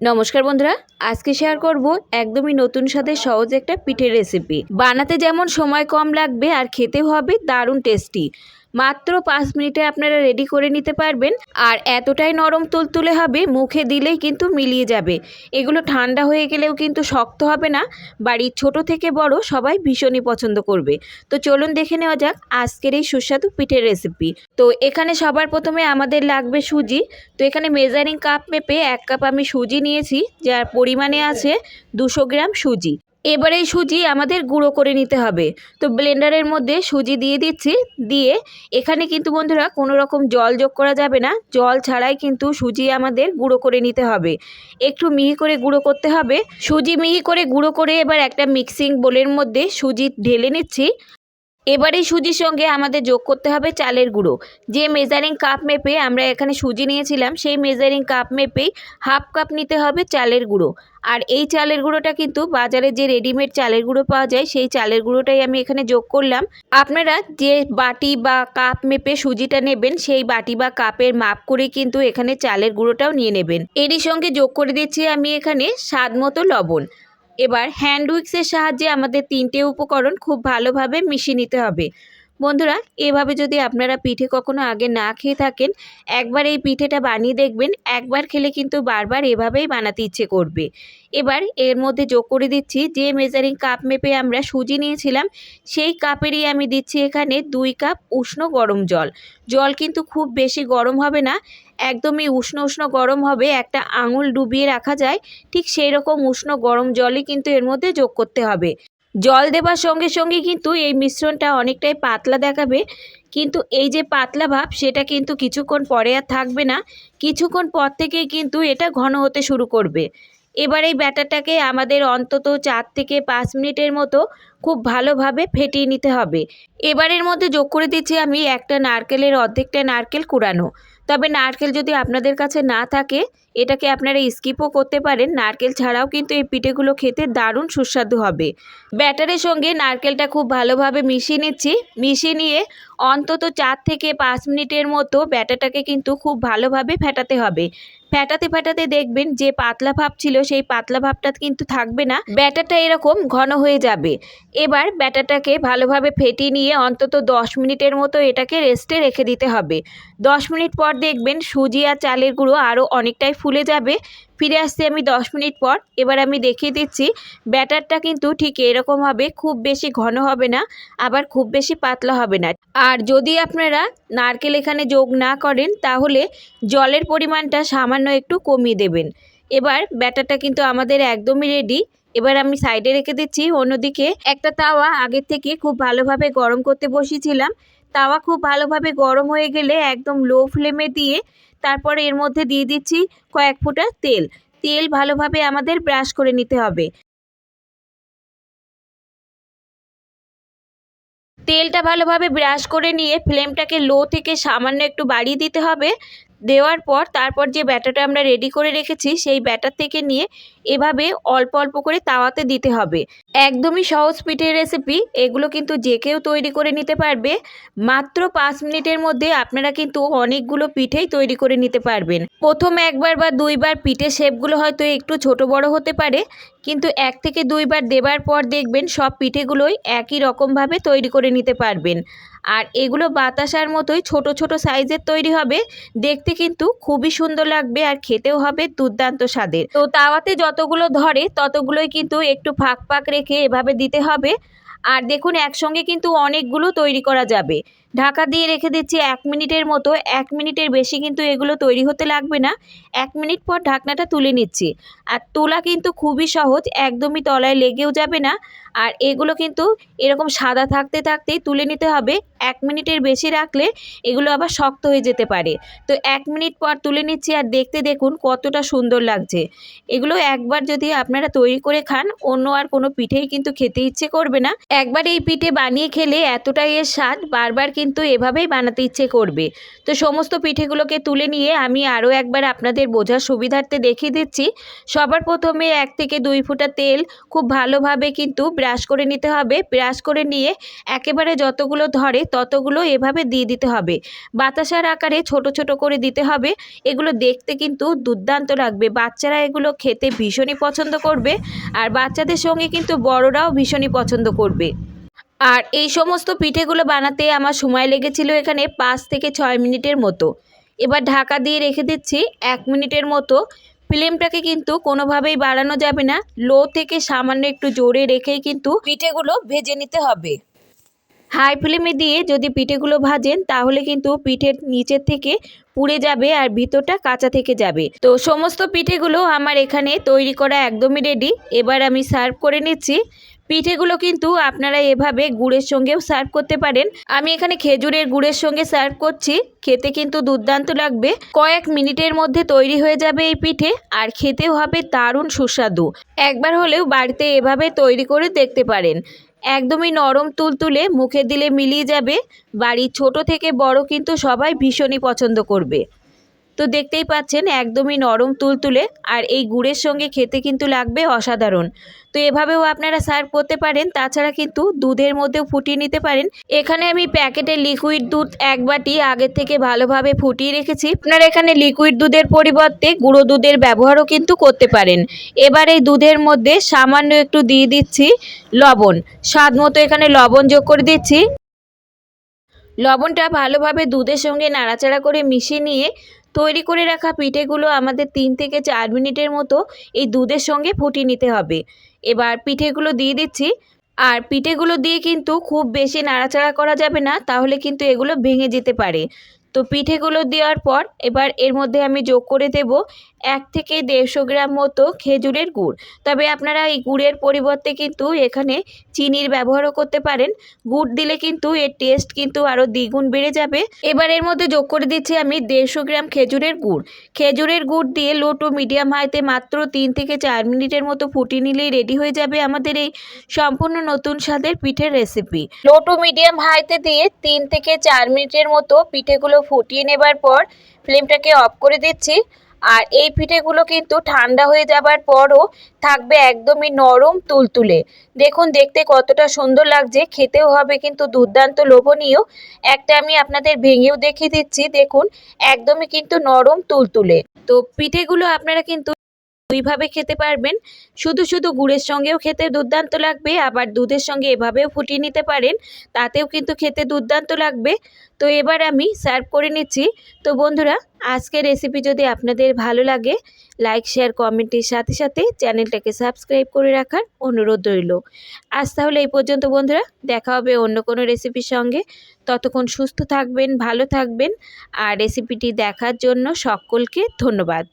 নমস্কার বন্ধুরা, আজকে শেয়ার করব একদমই নতুন স্বাদের সহজ একটা পিঠের রেসিপি বানাতে যেমন সময় কম লাগবে আর খেতেও হবে দারুণ টেস্টি মাত্র পাঁচ মিনিটে আপনারা রেডি করে নিতে পারবেন। আর এতটাই নরম তুলতুলে হবে, মুখে দিলেই কিন্তু মিলিয়ে যাবে। এগুলো ঠান্ডা হয়ে গেলেও কিন্তু শক্ত হবে না। বাড়ির ছোট থেকে বড় সবাই ভীষণই পছন্দ করবে। তো চলুন দেখে নেওয়া যাক আজকের এই সুস্বাদু পিঠের রেসিপি তো এখানে সবার প্রথমে আমাদের লাগবে সুজি। তো এখানে মেজারিং কাপ মেপে এক কাপ আমি সুজি নিয়েছি, যার পরিমাণে আছে দুশো গ্রাম সুজি। এবার এই সুজি আমাদের গুঁড়ো করে নিতে হবে। তো ব্লেন্ডারের মধ্যে সুজি দিয়ে দিচ্ছি, দিয়ে এখানে কিন্তু বন্ধুরা কোনো রকম জল যোগ করা যাবে না। জল ছাড়াই কিন্তু সুজি আমাদের গুঁড়ো করে নিতে হবে। একটু মিহি করে গুঁড়ো করতে হবে। সুজি মিহি করে গুঁড়ো করে এবার একটা মিক্সিং বোলের মধ্যে সুজি ঢেলে নিচ্ছি। এবার সুজির সঙ্গে আমাদের যোগ করতে হবে চালের গুঁড়ো। যে মেজারিং কাপ মেপে আমরা এখানে সুজি নিয়েছিলাম, সেই মেজারিং কাপ মেপেই হাফ কাপ নিতে হবে চালের গুঁড়ো। আর এই চালের গুঁড়োটা কিন্তু বাজারে যে রেডিমেড চালের গুঁড়ো পাওয়া যায়, সেই চালের গুঁড়োটাই আমি এখানে যোগ করলাম। আপনারা যে বাটি বা কাপ মেপে সুজিটা নেবেন, সেই বাটি বা কাপের মাপ করে কিন্তু এখানে চালের গুঁড়োটাও নিয়ে নেবেন। এরই সঙ্গে যোগ করে দিচ্ছি আমি এখানে স্বাদ মতো লবণ। এবার হ্যান্ড উইক্সের সাহায্যে আমাদের তিনটে উপকরণ খুব ভালোভাবে মিশিয়ে নিতে হবে। বন্ধুরা, এভাবে যদি আপনারা পিঠে কখনো আগে না খেয়ে থাকেন, একবার এই পিঠেটা বানিয়ে দেখবেন, একবার খেলে কিন্তু বারবার এভাবেই বানাতে ইচ্ছে করবে। এবার এর মধ্যে যোগ করে দিচ্ছি যে মেজারিং কাপ মেপে আমরা সুজি নিয়েছিলাম, সেই কাপেরই আমি দিচ্ছি এখানে দুই কাপ উষ্ণ গরম জল। জল কিন্তু খুব বেশি গরম হবে না, একদমই উষ্ণ উষ্ণ গরম হবে, একটা আঙুল ডুবিয়ে রাখা যায়, ঠিক সেই রকম উষ্ণ গরম জলই কিন্তু এর মধ্যে যোগ করতে হবে। জল দেবার সঙ্গে সঙ্গে কিন্তু এই মিশ্রণটা অনেকটাই পাতলা দেখাবে। কিন্তু এই যে পাতলা ভাব, সেটা কিন্তু কিছুক্ষণ পরে আর থাকবে না। কিছুক্ষণ পর থেকেই কিন্তু এটা ঘন হতে শুরু করবে। এবার এই ব্যাটারটাকে আমাদের অন্তত চার থেকে পাঁচ মিনিটের মতো খুব ভালোভাবে ফেটিয়ে নিতে হবে। এবারের মধ্যে যোগ করে দিচ্ছি আমি একটা নারকেলের অর্ধেকটা নারকেল কুড়ানো। তবে নারকেল যদি আপনাদের কাছে না থাকে এটাকে আপনারা স্কিপও করতে পারেন। নারকেল ছাড়াও কিন্তু এই পিঠেগুলো খেতে দারুণ সুস্বাদু হবে। ব্যাটারের সঙ্গে নারকেলটা খুব ভালোভাবে মিশিয়ে নিচ্ছি। মিশিয়ে নিয়ে অন্তত চার থেকে পাঁচ মিনিটের মতো ব্যাটারটাকে কিন্তু খুব ভালোভাবে ফেটাতে হবে। ফেটাতে ফেটাতে দেখবেন যে পাতলা ভাব ছিল, সেই পাতলা ভাবটা কিন্তু থাকবে না। ব্যাটারটা এরকম ঘন হয়ে যাবে। এবার ব্যাটারটাকে ভালোভাবে ফেটিয়ে নিয়ে অন্তত দশ মিনিটের মতো এটাকে রেস্টে রেখে দিতে হবে। দশ মিনিট পর দেখবেন সুজি আর চালের গুঁড়ো আরও অনেকটাই ফুলে যাবে। ফিরে আসছি আমি দশ মিনিট পর। এবার আমি দেখিয়ে দিচ্ছি, ব্যাটারটা কিন্তু ঠিক এরকম হবে, খুব বেশি ঘন হবে না, আবার খুব বেশি পাতলা হবে না। আর যদি আপনারা নারকেল এখানে যোগ না করেন, তাহলে জলের পরিমাণটা সামান্য একটু কমিয়ে দেবেন। এবার ব্যাটারটা কিন্তু আমাদের একদমই রেডি এবার আমি সাইডে রেখে দিচ্ছি, অন্যদিকে একটা তাওয়া আগের থেকে খুব ভালোভাবে গরম করতে বসিয়েছিলাম। তাওয়া খুব ভালোভাবে গরম হয়ে গেলে একদম লো ফ্লেমে দিয়ে তারপর এর মধ্যে দিয়ে দিচ্ছি কয়েক ফোঁটা তেল। তেল ভালোভাবে আমাদের ব্রাশ করে নিতে হবে। তেলটা ভালোভাবে ব্রাশ করে নিয়ে ফ্লেমটাকে লো থেকে সামান্য একটু বাড়িয়ে দিতে হবে। দেওয়ার পর তারপর যে ব্যাটারটা আমরা রেডি করে রেখেছি, সেই ব্যাটার থেকে নিয়ে এভাবে অল্প অল্প করে তাওয়াতে দিতে হবে। একদমই সহজ পিঠের রেসিপি এগুলো কিন্তু যে কেউ তৈরি করে নিতে পারবে। মাত্র পাঁচ মিনিটের মধ্যে আপনারা কিন্তু অনেকগুলো পিঠেই তৈরি করে নিতে পারবেন। প্রথম একবার বা দুইবার পিঠের শেপগুলো হয়তো একটু ছোট বড় হতে পারে, কিন্তু এক থেকে দুইবার দেবার পর দেখবেন সব পিঠেগুলোই একই রকমভাবে তৈরি করে নিতে পারবেন। আর এগুলো বাতাসার মতোই ছোট ছোট সাইজের তৈরি হবে। দেখতে কিন্তু খুবই সুন্দর লাগবে আর খেতেও হবে দুর্দান্ত স্বাদের। তো তাওয়াতে যতগুলো ধরে, ততগুলোই কিন্তু একটু ফাঁক ফাঁক রেখে এভাবে দিতে হবে। আর দেখুন, একসঙ্গে কিন্তু অনেকগুলো তৈরি করা যাবে। ঢাকা দিয়ে রেখে দিচ্ছি এক মিনিটের মতো, এক মিনিটের বেশি কিন্তু এগুলো তৈরি হতে লাগবে না। এক মিনিট পর ঢাকনাটা তুলে নিচ্ছি। আর তোলা কিন্তু খুবই সহজ, একদমই তলায় লেগেও যাবে না। আর এগুলো কিন্তু এরকম সাদা থাকতে থাকতেই তুলে নিতে হবে। এক মিনিটের বেশি রাখলে এগুলো আবার শক্ত হয়ে যেতে পারে। তো এক মিনিট পর তুলে নিচ্ছি আর দেখতে দেখুন কতটা সুন্দর লাগছে। এগুলো একবার যদি আপনারা তৈরি করে খান, অন্য আর কোনো পিঠেই কিন্তু খেতে ইচ্ছে করবে না। একবার এই পিঠে বানিয়ে খেলে এতটাই এর স্বাদ, বারবার কিন্তু এভাবেই বানাতে ইচ্ছে করবে। তো সমস্ত পিঠেগুলোকে তুলে নিয়ে আমি আরও একবার আপনাদের বোঝার সুবিধার্থে দেখিয়ে দিচ্ছি। সবার প্রথমে এক থেকে দুই ফুটা তেল খুব ভালোভাবে কিন্তু ব্রাশ করে নিতে হবে। ব্রাশ করে নিয়ে একেবারে যতগুলো ধরে ততগুলো এভাবে দিয়ে দিতে হবে। বাতাসার আকারে ছোট ছোট করে দিতে হবে। এগুলো দেখতে কিন্তু দুর্দান্ত লাগবে। বাচ্চারা এগুলো খেতে ভীষণই পছন্দ করবে। আর বাচ্চাদের সঙ্গে কিন্তু বড়রাও ভীষণই পছন্দ করবে। আর এই সমস্ত পিঠেগুলো বানাতে আমার সময় লেগেছিল এখানে পাঁচ থেকে ছয় মিনিটের মতো। এবার ঢাকা দিয়ে রেখে দিচ্ছি এক মিনিটের মতো। ফ্লেমটাকে কিন্তু কোনোভাবেই বাড়ানো যাবে না। লো থেকে সামান্য একটু জোরে রেখেই কিন্তু পিঠেগুলো ভেজে নিতে হবে। হাই ফ্লেমে দিয়ে যদি পিঠেগুলো ভাজেন তাহলে কিন্তু পিঠের নিচের থেকে পুড়ে যাবে আর ভিতরটা কাঁচা থেকে যাবে। তো সমস্ত পিঠেগুলো আমার এখানে তৈরি করা একদমই রেডি এবার আমি সার্ভ করে নিচ্ছি। পিঠেগুলো কিন্তু আপনারা এভাবে গুড়ের সঙ্গেও সার্ভ করতে পারেন। আমি এখানে খেজুরের গুড়ের সঙ্গে সার্ভ করছি। খেতে কিন্তু দুর্দান্ত লাগবে। কয়েক মিনিটের মধ্যে তৈরি হয়ে যাবে এই পিঠে। আর খেতেও হবে দারুণ সুস্বাদু। একবার হলেও বাড়িতে এভাবে তৈরি করে দেখতে পারেন। একদমই নরম তুলতুলে মুখে দিলে মিলিয়ে যাবে। বাড়ির ছোট থেকে বড় কিন্তু সবাই ভীষণই পছন্দ করবে। তো দেখতেই পাচ্ছেন, একদমই নরম তুলতুলে আর এই গুড়ের সঙ্গে খেতে কিন্তু লাগবে অসাধারণ। তো এভাবেও আপনারা সার্ভ করতে পারেন, তাছাড়া কিন্তু দুধের মধ্যেও ফুটিয়ে নিতে পারেন। এখানে আমি প্যাকেটে লিকুইড দুধ এক বাটি আগের থেকে ভালোভাবে ফুটিয়ে রেখেছি। আপনারা এখানে লিকুইড দুধের পরিবর্তে গুঁড়ো দুধের ব্যবহারও কিন্তু করতে পারেন। এবার এই দুধের মধ্যে সামান্য একটু দিয়ে দিচ্ছি লবণ। স্বাদ মতো এখানে লবণ যোগ করে দিচ্ছি। লবণটা ভালোভাবে দুধের সঙ্গে নাড়াচাড়া করে মিশিয়ে নিয়ে তৈরি করে রাখা পিঠেগুলো আমাদের তিন থেকে চার মিনিটের মতো এই দুধের সঙ্গে ফুটিয়ে নিতে হবে। এবার পিঠেগুলো দিয়ে দিচ্ছি। আর পিঠেগুলো দিয়ে কিন্তু খুব বেশি নাড়াচাড়া করা যাবে না, তাহলে কিন্তু এগুলো ভেঙে যেতে পারে। তো পিঠেগুলো দেওয়ার পর এবার এর মধ্যে আমি যোগ করে দেব এক থেকে দেড়শো গ্রাম মতো খেজুরের গুড়। তবে আপনারা এই গুড়ের পরিবর্তে কিন্তু এখানে চিনির ব্যবহারও করতে পারেন। গুড় দিলে কিন্তু এর টেস্ট কিন্তু আরও দ্বিগুণ বেড়ে যাবে। এবার এর মধ্যে যোগ করে দিচ্ছি আমি দেড়শো গ্রাম খেজুরের গুড়। খেজুরের গুড় দিয়ে লো টু মিডিয়াম হাইতে মাত্র তিন থেকে চার মিনিটের মতো ফুটিয়ে নিলেই রেডি হয়ে যাবে আমাদের এই সম্পূর্ণ নতুন স্বাদের পিঠের রেসিপি লো টু মিডিয়াম হাইতে দিয়ে তিন থেকে চার মিনিটের মতো পিঠেগুলো ফুটিয়ে নেবার পর ফ্লেমটাকে অফ করে দিচ্ছি। আর এই পিঠেগুলো কিন্তু ঠান্ডা হয়ে যাবার পরও থাকবে একদমই নরম তুলতুলে। দেখুন, দেখতে কতটা সুন্দর লাগছে, খেতেও হবে কিন্তু দুর্দান্ত লোভনীয়। একটা আমি আপনাদের ভেঙেও দেখিয়ে দিচ্ছি, দেখুন, একদমই কিন্তু নরম তুলতুলে। তো পিঠেগুলো আপনারা কিন্তু দুইভাবে খেতে পারবেন। শুধু শুধু গুড়ের সঙ্গেও খেতে দুর্দান্ত লাগবে, আবার দুধের সঙ্গে এভাবেও ফুটিয়ে নিতে পারেন, তাতেও কিন্তু খেতে দুর্দান্ত লাগবে। তো এবার আমি সার্ভ করে নিচ্ছি। তো বন্ধুরা, আজকের রেসিপি যদি আপনাদের ভালো লাগে লাইক শেয়ার কমেন্টের সাথে সাথে চ্যানেলটাকে সাবস্ক্রাইব করে রাখার অনুরোধ রইল। আজ তাহলে এই পর্যন্ত বন্ধুরা, দেখা হবে অন্য কোনো রেসিপির সঙ্গে। ততক্ষণ সুস্থ থাকবেন, ভালো থাকবেন, আর রেসিপিটি দেখার জন্য সকলকে ধন্যবাদ।